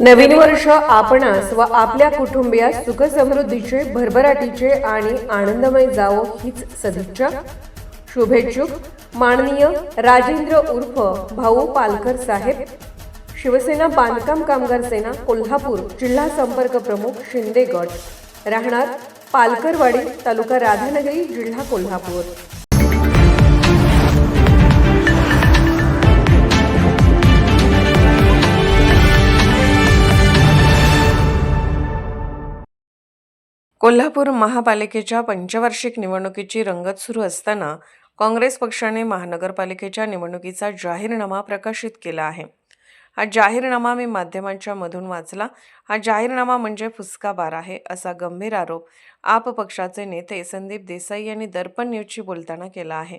नवीन वर्ष आपणास व आपल्या कुटुंबियास सुख समृद्धीचे भरभराटीचे आणि आनंदमय जावो हीच सदिच्छा. शुभेच्छुक माननीय राजेंद्र उर्फ भाऊ पालकर साहेब शिवसेना बांधकाम कामगार सेना कोल्हापूर जिल्हा संपर्क प्रमुख शिंदे गट राहणार पालकरवाडी तालुका राधानगरी जिल्हा कोल्हापूर. कोल्हापूर महापालिकेच्या पंचवार्षिक निवडणुकीची रंगत सुरू असताना काँग्रेस पक्षाने महानगरपालिकेच्या निवडणुकीचा जाहीरनामा प्रकाशित केला आहे. हा जाहीरनामा मी माध्यमांच्या मधून वाचला. हा जाहीरनामा म्हणजे फुसका बार आहे असा गंभीर आरोप आप पक्षाचे नेते संदीप देसाई यांनी दर्पण न्यूजशी बोलताना केला आहे.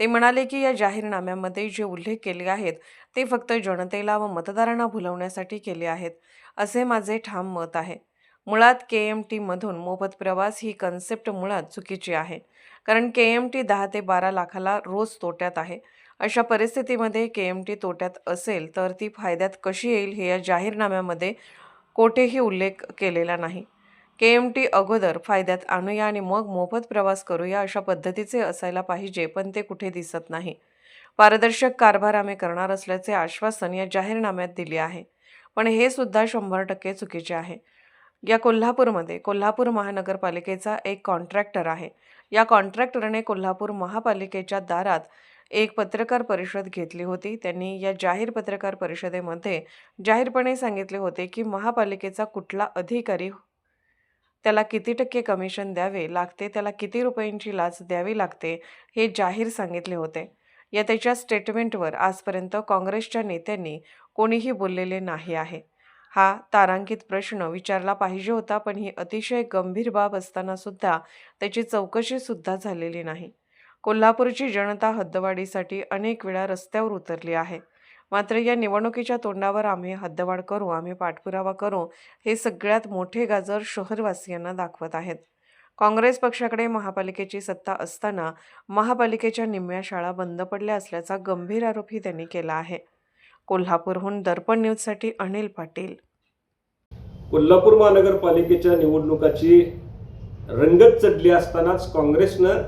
ते म्हणाले की या जाहीरनाम्यामध्ये जे उल्लेख केले आहेत ते फक्त जनतेला व मतदारांना भुलवण्यासाठी केले आहेत असे माझे ठाम मत आहे. मुळात के एम टीमधून मोफत प्रवास ही कन्सेप्ट मुळात चुकीची आहे. कारण के एम टी दहा ते बारा लाखाला रोज तोट्यात आहे. अशा परिस्थितीमध्ये के एम टी तोट्यात असेल तर ती फायद्यात कशी येईल हे या जाहीरनाम्यामध्ये कोठेही उल्लेख केलेला नाही. के एम टी अगोदर फायद्यात आणूया आणि मग मोफत प्रवास करूया अशा पद्धतीचे असायला पाहिजे पण ते कुठे दिसत नाही. पारदर्शक कारभार आम्ही करणार असल्याचे आश्वासन या जाहीरनाम्यात दिले आहे. पण हे सुद्धा शंभर टक्के चुकीचे आहे. या कोल्हापूरमध्ये कोल्हापूर महानगरपालिकेचा एक कॉन्ट्रॅक्टर आहे. या कॉन्ट्रॅक्टरने कोल्हापूर महापालिकेच्या दारात एक पत्रकार परिषद घेतली होती. त्यांनी या जाहीर पत्रकार परिषदेमध्ये जाहीरपणे सांगितले होते की महापालिकेचा कुठला अधिकारी त्याला किती टक्के कमिशन द्यावे लागते त्याला किती रुपयांची लाच द्यावी लागते हे जाहीर सांगितले होते. या त्याच्या स्टेटमेंटवर आजपर्यंत काँग्रेसच्या नेत्यांनी कोणीही बोललेले नाही आहे. हा तारांकित प्रश्न विचारला पाहिजे होता पण ही अतिशय गंभीर बाब असताना सुद्धा त्याची चौकशी सुद्धा झालेली नाही. कोल्हापूरची जनता हद्दवाढीसाठी अनेक वेळा रस्त्यावर उतरली आहे. मात्र या निवडणुकीच्या तोंडावर आम्ही हद्दवाढ करू आम्ही पाठपुरावा करू हे सगळ्यात मोठे गाजर शहरवासियांना दाखवत आहेत. काँग्रेस पक्षाकडे महापालिकेची सत्ता असताना महापालिकेच्या निम्म्या शाळा बंद पडल्या असल्याचा गंभीर आरोपही त्यांनी केला आहे. कोल्हापूरहून दर्पण न्यूजसाठी अनिल पाटील. कोल्हापूर महानगरपालिकेच्या निवडणुकाची रंगत चढली असतानाच काँग्रेसनं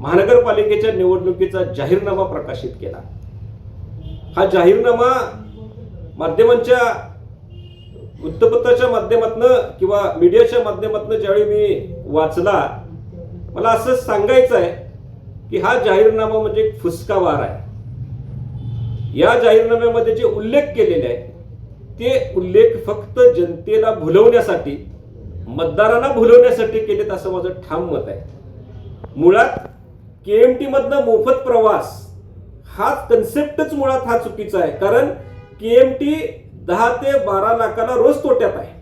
महानगरपालिकेच्या निवडणुकीचा जाहीरनामा प्रकाशित केला. हा जाहीरनामा माध्यमांच्या वृत्तपत्राच्या माध्यमातनं किंवा मीडियाच्या माध्यमातनं ज्यावेळी मी वाचला मला असं सांगायचं आहे की हा जाहीरनामा म्हणजे एक फुसका वार आहे. या जाहीरनाम्यामध्ये जे उल्लेख केलेले आहेत ते उल्लेख फक्त जनतेला भुलवण्यासाठी मतदारांना भुलवण्यासाठी केलेत असं माझं ठाम मत आहे. मुळात के एम टी मधनं मोफत प्रवास हा कन्सेप्टच मुळात हा चुकीचा आहे. कारण के एम टी दहा ते बारा लाखाला रोज तोट्यात आहे.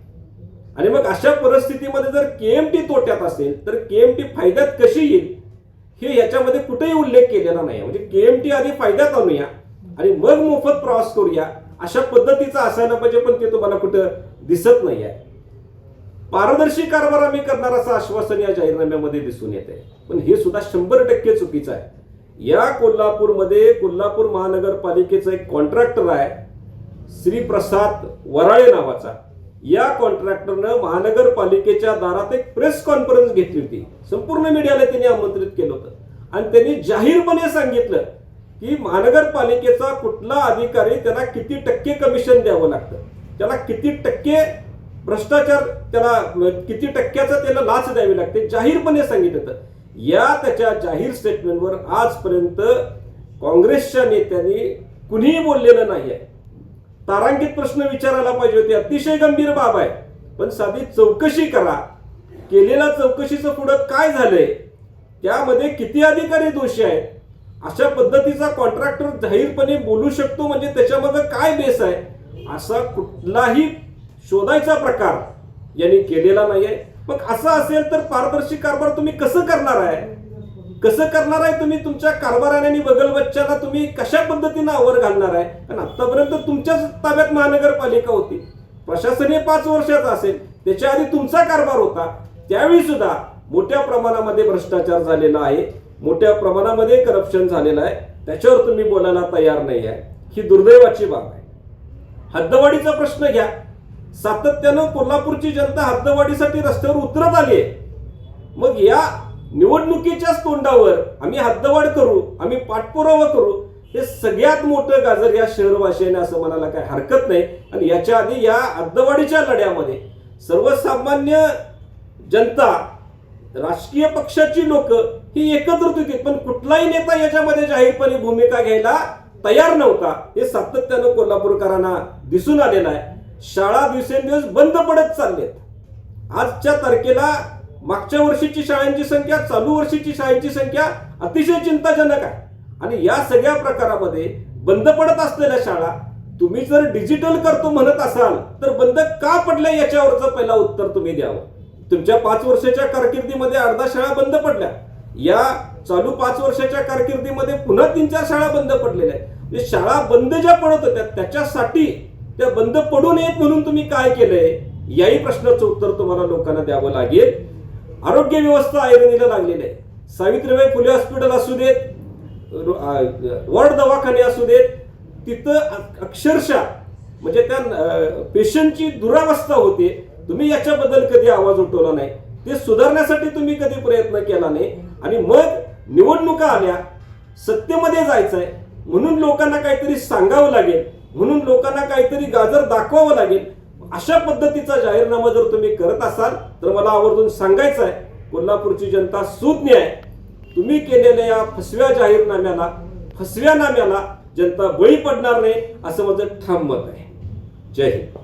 आणि मग अशा परिस्थितीमध्ये जर के एम टी तोट्यात असेल तर के एम टी फायद्यात कशी येईल हे याच्यामध्ये कुठेही उल्लेख केलेला नाही म्हणजे के एम टी आधी फायद्यात आणूया आणि मग मोफत प्रवास करूया. अशा पद्धतीचा असायला पाहिजे पण ते तुम्हाला कुठं दिसत नाही आहे पारदर्शी कारभार आम्ही करणार असं आश्वासन या जाहीरनाम्यामध्ये दिसून येत आहे पण हे सुद्धा शंभर टक्के चुकीचं आहे. या कोल्हापूरमध्ये कोल्हापूर महानगरपालिकेचा एक कॉन्ट्रॅक्टर आहे श्री प्रसाद वराळे नावाचा. या कॉन्ट्रॅक्टरनं महानगरपालिकेच्या दारात एक प्रेस कॉन्फरन्स घेतली होती. संपूर्ण मीडियाला त्यांनी आमंत्रित केलं होतं. आणि त्यांनी जाहीरपणे सांगितलं की महानगरपालिकेचा कुठला अधिकारी त्याला किती टक्के कमिशन द्यावं लागतं? त्याला किती टक्के भ्रष्टाचार त्याला किती टक्क्याचा त्याला लाच द्यावी लागते? जाहीरपणे सांगितलं या त्याच्या जाहीर स्टेटमेंटवर आजपर्यंत काँग्रेसच्या नेत्यांनी कुणीही बोललेलं नाही आहे तारांकित प्रश्न विचारायला पाहिजे होते. अतिशय गंभीर बाब आहे. पण साधी चौकशी करा. केलेल्या चौकशीचं पुढं काय झालंय? त्यामध्ये किती अधिकारी दोषी आहेत? अशा पद्धतीचा कॉन्ट्रॅक्टर जाहीरपणे बोलू शकतो म्हणजे त्याच्यामध्ये काय बेस आहे? असा कुठलाही शोधायचा प्रकार यांनी केलेला नाहीये. मग असं असेल तर पारदर्शी कारभार तुम्ही कसं करणार आहे? कसं करणार आहे तुम्ही? तुमच्या कारभाराने आणि बगलबच्च्याला तुम्ही कशा पद्धतीनं आवर घालणार आहे? कारण आतापर्यंत तुमच्याच ताब्यात महानगरपालिका होती. प्रशासन हे पाच वर्षाचा असेल. त्याच्या आधी तुमचा कारभार होता. त्यावेळी सुद्धा मोठ्या प्रमाणामध्ये भ्रष्टाचार झालेला आहे. मोठ्या प्रमाणामध्ये करप्शन झालेलं आहे. त्याच्यावर तुम्ही बोलायला तयार नाही आहे ही दुर्दैवाची बाब आहे. हद्दवाढीचा प्रश्न घ्या. सातत्यानं कोल्हापूरची जनता हद्दवाढीसाठी रस्त्यावर उतरत आली आहे मग या निवडणुकीच्याच तोंडावर आम्ही हद्दवाढ करू आम्ही पाठपुरावा करू हे सगळ्यात मोठं गाजर या शहरवासियाने असं म्हणायला काही हरकत नाही. आणि याच्या आधी या हद्दवाढीच्या लढ्यामध्ये सर्वसामान्य जनता राजकीय पक्षाची लोक ही एकत्रित होती. पण कुठलाही नेता याच्यामध्ये जाहीरपणे भूमिका घ्यायला तयार नव्हता. हे सातत्यानं कोल्हापूरकरांना दिसून आलेलं आहे. शाळा दिवसेंदिवस बंद पडत चाललेत. आजच्या तारखेला मागच्या वर्षीची शाळांची संख्या चालू वर्षीची शाळांची संख्या अतिशय चिंताजनक आहे. आणि या सगळ्या प्रकारामध्ये बंद पडत असलेल्या शाळा तुम्ही जर डिजिटल करतो म्हणत असाल तर बंद का पडल्या याच्यावरचं पहिला उत्तर तुम्ही द्यावं. तुमच्या पाच वर्षाच्या कारकिर्दीमध्ये अर्धा शाळा बंद पडल्या. या चालू पाच वर्षाच्या कारकिर्दीमध्ये पुन्हा तीन चार शाळा बंद पडलेल्या आहेत. म्हणजे शाळा बंद ज्या पडत होत्या त्याच्यासाठी त्या बंद पडू नयेत म्हणून तुम्ही काय केलंय? याही प्रश्नाचं उत्तर तुम्हाला लोकांना द्यावं लागेल. आरोग्य व्यवस्था ऐरणीला लागलेली आहे. सावित्रीबाई फुले हॉस्पिटल असू देत वॉर्ड दवाखाने असू देत तिथं अक्षरशः म्हणजे त्या पेशंटची दुरावस्था होते. तुम्ही याच्याबद्दल कधी आवाज उठवला नाही? ते सुधारण्यासाठी तुम्ही कधी प्रयत्न केला नाही? आणि मग निवडणुका आल्या सत्तेमध्ये जायचंय म्हणून लोकांना काहीतरी सांगावं लागेल म्हणून लोकांना काहीतरी गाजर दाखवावं लागेल अशा पद्धतीचा जाहीरनामा जर तुम्ही करत असाल तर मला आवर्जून सांगायचं आहे कोल्हापूरची जनता सुज्ञ आहे तुम्ही केलेल्या या फसव्या जाहीरनाम्याला फसव्या नाम्याला जनता बळी पडणार नाही असं माझं ठाम मत आहे. जय हिंद.